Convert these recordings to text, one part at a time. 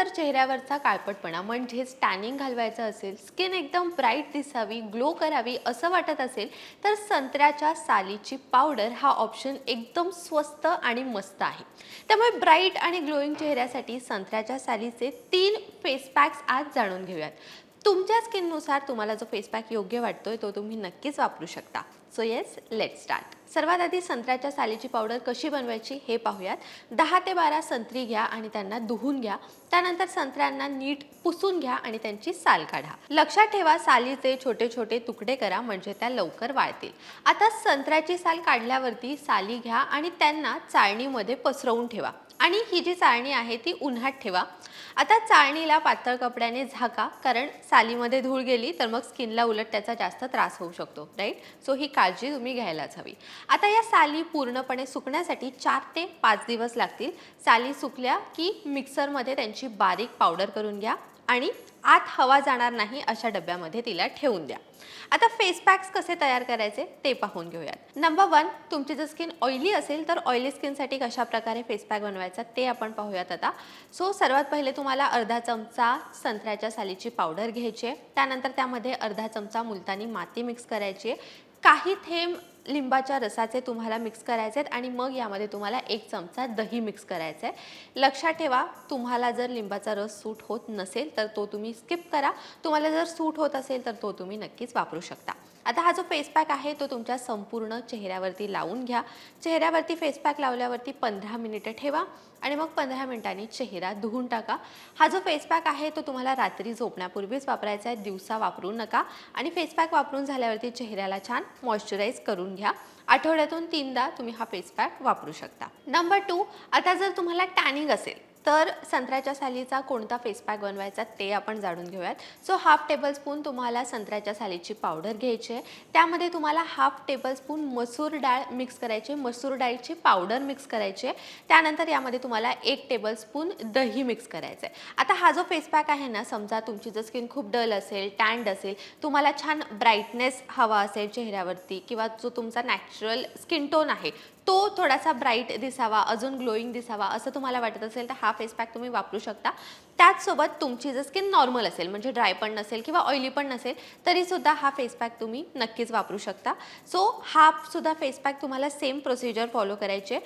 जर चेहऱ्यावरचा काळपटपणा म्हणजेच टॅनिंग घालवायचं असेल स्किन एकदम ब्राईट दिसावी ग्लो करावी असं वाटत असेल तर संत्र्याच्या सालीची पावडर हा ऑप्शन एकदम स्वस्त आणि मस्त आहे. त्यामुळे ब्राईट आणि ग्लोईंग चेहऱ्यासाठी संत्र्याच्या सालीचे तीन फेस पॅक्स आज जाणून घेऊयात. तुमच्या स्किननुसार तुम्हाला जो फेस पॅक योग्य वाटतोय तो तुम्ही नक्कीच वापरू शकता. सो येस लेट स्टार्ट सर्वात आधी संत्र्याच्या सालीची पावडर कशी बनवायची हे पाहूयात. दहा ते बारा संत्री घ्या आणि त्यांना धुवून घ्या. त्यानंतर संत्र्यांना नीट पुसून घ्या आणि त्यांची साल काढा. लक्षात ठेवा सालीचे छोटे छोटे तुकडे करा म्हणजे त्या लवकर वाळतील. आता संत्र्याची साल काढल्यावरती साली घ्या आणि त्यांना चाळणीमध्ये पसरवून ठेवा. आणि ही जी चाळणी आहे ती उन्हात ठेवा. आता चाळणीला पातळ कपड्याने झाका कारण सालीमध्ये धूळ गेली तर मग स्किनला उलट त्याचा जास्त त्रास होऊ शकतो राईट सो ही काळजी तुम्ही घ्यायलाच हवी. आता या साली पूर्णपणे सुकण्यासाठी चार ते पाच दिवस लागतील. साली सुकल्या की मिक्सरमध्ये त्यांची बारीक पावडर करून घ्या. आणि आत हवा जाणार नाही अशा डब्यामध्ये तिला ठेवून द्या. आता फेस पॅक्स कसे तयार करायचे ते पाहून घेऊयात. नंबर वन तुमची जर स्किन ऑइली असेल तर ऑइली स्किनसाठी कशा प्रकारे फेस पॅक बनवायचा ते आपण पाहूयात आता. सो सर्वात पहिले तुम्हाला अर्धा चमचा संत्र्याच्या सालीची पावडर घ्यायची आहे. त्यानंतर त्यामध्ये अर्धा चमचा मुलतानी माती मिक्स करायची आहे. काही थेंब लिंबाच्या रसाचे तुम्हाला मिक्स करायचे आहेत आणि मग यामध्ये तुम्हाला एक चमचा दही मिक्स करायचं आहे. लक्षात ठेवा तुम्हाला जर लिंबाचा रस सूट होत नसेल तर तो तुम्ही स्किप करा. तुम्हाला जर सूट होत असेल तर तो तुम्ही नक्कीच वापरू शकता. आता हा जो फेस पॅक आहे तो तुमच्या संपूर्ण चेहऱ्यावरती लावून घ्या. चेहऱ्यावरती फेस पॅक लावल्यावरती पंधरा मिनिटं ठेवा आणि मग पंधरा मिनिटांनी चेहरा धुवून टाका. हा जो फेस पॅक आहे तो तुम्हाला रात्री झोपण्यापूर्वीच वापरायचा आहे. दिवसा वापरू नका आणि फेस पॅक वापरून झाल्यावरती चेहऱ्याला छान मॉइश्चराईज करून घ्या. आठवड्यातून तीनदा तुम्ही हा फेस पॅक वापरू शकता. नंबर टू आता जर तुम्हाला टॅनिंग असेल तर संत्र्याच्या सालीचा कोणता फेस पॅक बनवायचा ते आपण जाणून घेऊयात. सो हाफ टेबलस्पून तुम्हाला संत्र्याच्या सालीची पावडर घ्यायची आहे. त्यामध्ये तुम्हाला हाफ टेबलस्पून मसूर डाळ मिक्स करायची मसूर डाळीची पावडर मिक्स करायची आहे. त्यानंतर यामध्ये तुम्हाला एक टेबलस्पून दही मिक्स करायचं आहे. आता हा जो फेस पॅक आहे ना समजा तुमची जर स्किन खूप डल असेल टँड असेल तुम्हाला छान ब्राईटनेस हवा असेल चेहऱ्यावरती किंवा जो तुमचा नॅचरल स्किन टोन आहे तो थोडासा ब्राईट दिसावा अजून ग्लोईंग दिसावा असं तुम्हाला वाटत असेल तर हा हा फेस पॅक तुम्ही वापरू शकता. त्याचसोबत तुमची जर स्किन नॉर्मल असेल म्हणजे ड्राय पण नसेल किंवा ऑइली पण नसेल तरीसुद्धा हा फेस पॅक तुम्ही नक्कीच वापरू शकता. सो हा सुद्धा फेस पॅक तुम्हाला सेम प्रोसिजर फॉलो करायचे.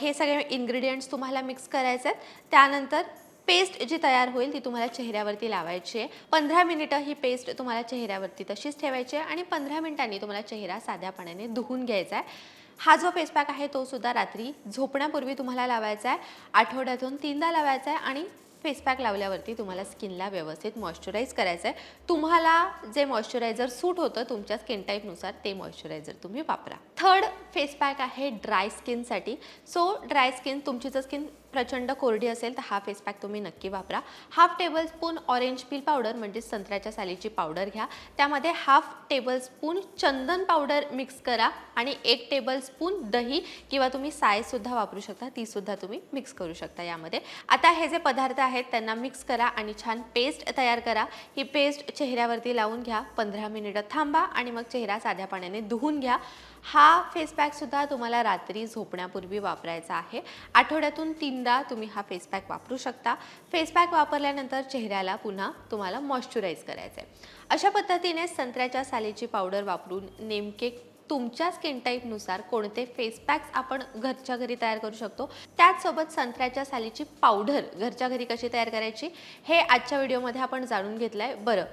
हे सगळे इन्ग्रेडियंट्स तुम्हाला मिक्स करायचे आहेत त्यानंतर पेस्ट जी तयार होईल ती तुम्हाला चेहऱ्यावरती लावायची आहे. पंधरा मिनिटं ही पेस्ट तुम्हाला चेहऱ्यावरती तशीच ठेवायची आहे आणि पंधरा मिनिटांनी तुम्हाला चेहरा साध्या पाण्याने धुवून घ्यायचा आहे. हा जो फेस पॅक आहे तो सुद्धा रात्री झोपण्यापूर्वी तुम्हाला लावायचा आहे. आठवड्यातून तीनदा लावायचा आहे आणि फेस पॅक लावल्यावरती तुम्हाला स्किनला व्यवस्थित मॉइश्चराईज करायचं आहे तुम्हाला जे मॉइश्चरायझर सूट होतं तुमच्या स्किन टाईपनुसार ते मॉइश्चरायझर तुम्ही वापरा. थर्ड फेस पॅक आहे ड्राय स्किनसाठी. सो ड्राय स्किन तुमची जर स्किन प्रचंड कोरडी असेल तर हा फेस पॅक तुम्ही नक्की वापरा. Half tablespoon orange peel powder म्हणजे संत्र्याच्या सालीची पावडर घ्या. त्यामध्ये हाफ टेबलस्पून चंदन पावडर मिक्स करा आणि एक टेबलस्पून दही किंवा तुम्ही सायसुद्धा वापरू शकता तीसुद्धा तुम्ही मिक्स करू शकता यामध्ये. आता हे जे पदार्थ आहेत त्यांना मिक्स करा आणि छान पेस्ट तयार करा. ही पेस्ट चेहऱ्यावरती लावून घ्या पंधरा मिनिटं थांबा आणि मग चेहरा साध्या पाण्याने धुवून घ्या. हा फेस पॅकसुद्धा तुम्हाला रात्री झोपण्यापूर्वी वापरायचा आहे. आठवड्यातून तीनदा तुम्ही हा फेस पॅक वापरू शकता. फेस पॅक वापरल्यानंतर चेहऱ्याला पुन्हा तुम्हाला मॉइश्चराईज करायचं आहे अशा पद्धतीने संत्र्याच्या सालीची पावडर वापरून नेमके तुमच्या स्किन टाईपनुसार कोणते फेस पॅक्स आपण घरच्या घरी तयार करू शकतो? त्याचसोबत संत्र्याच्या सालीची पावडर घरच्या घरी कशी तयार करायची? हे आजच्या व्हिडिओमध्ये आपण जाणून घेतलं आहे बरं.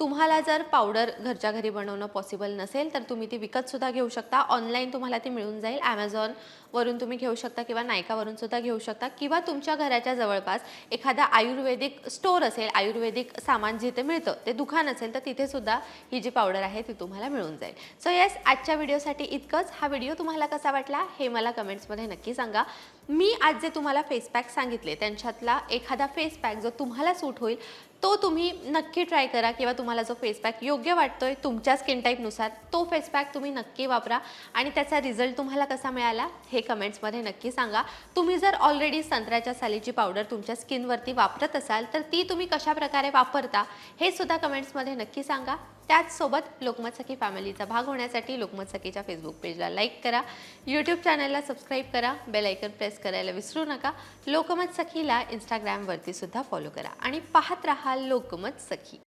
तुम्हाला जर पावडर घरच्या घरी बनवणं पॉसिबल नसेल तर तुम्ही ती विकतसुद्धा घेऊ शकता. ऑनलाईन तुम्हाला ती मिळून जाईल. ॲमेझॉनवरून तुम्ही घेऊ शकता किंवा नायकावरून सुद्धा घेऊ शकता. किंवा तुमच्या घराच्या जवळपास एखादा आयुर्वेदिक स्टोअर असेल आयुर्वेदिक सामान जिथे मिळतं ते दुकान असेल तर तिथेसुद्धा ही जी पावडर आहे ती तुम्हाला मिळून जाईल. सो येस आजच्या व्हिडिओसाठी इतकंच. हा व्हिडिओ तुम्हाला कसा वाटला हे मला कमेंट्समध्ये नक्की सांगा. मी आज जे तुम्हाला फेस पॅक सांगितले त्यांच्यातला एखादा फेस पॅक जो तुम्हाला सूट होईल तो तुम्ही नक्की ट्राय करा किंवा तुम्हाला जो फेस पॅक योग्य आहे तुमच्या स्किन टाईपनुसार तो फेस पॅक तुम्ही नक्की वापरा आणि त्याचा रिझल्ट तुम्हाला कसा मिळाला हे कमेंट्समध्ये नक्की सांगा. तुम्ही जर ऑलरेडी संत्र्याच्या सालीची पावडर तुमच्या स्किनवरती वापरत असाल तर ती तुम्ही कशा प्रकारे वापरता हे सुद्धा कमेंट्समध्ये नक्की सांगा. त्याचसोबत लोकमत सखी फॅमिलीचा भाग होण्यासाठी लोकमत सखीच्या फेसबुक पेजला लाईक करा. यूट्यूब चॅनलला सबस्क्राईब करा. बेल आयकन प्रेस करायला विसरू नका. लोकमत सखीला इंस्टाग्रामवरती सुद्धा फॉलो करा. आणि पाहत राहा लोकमत सखी.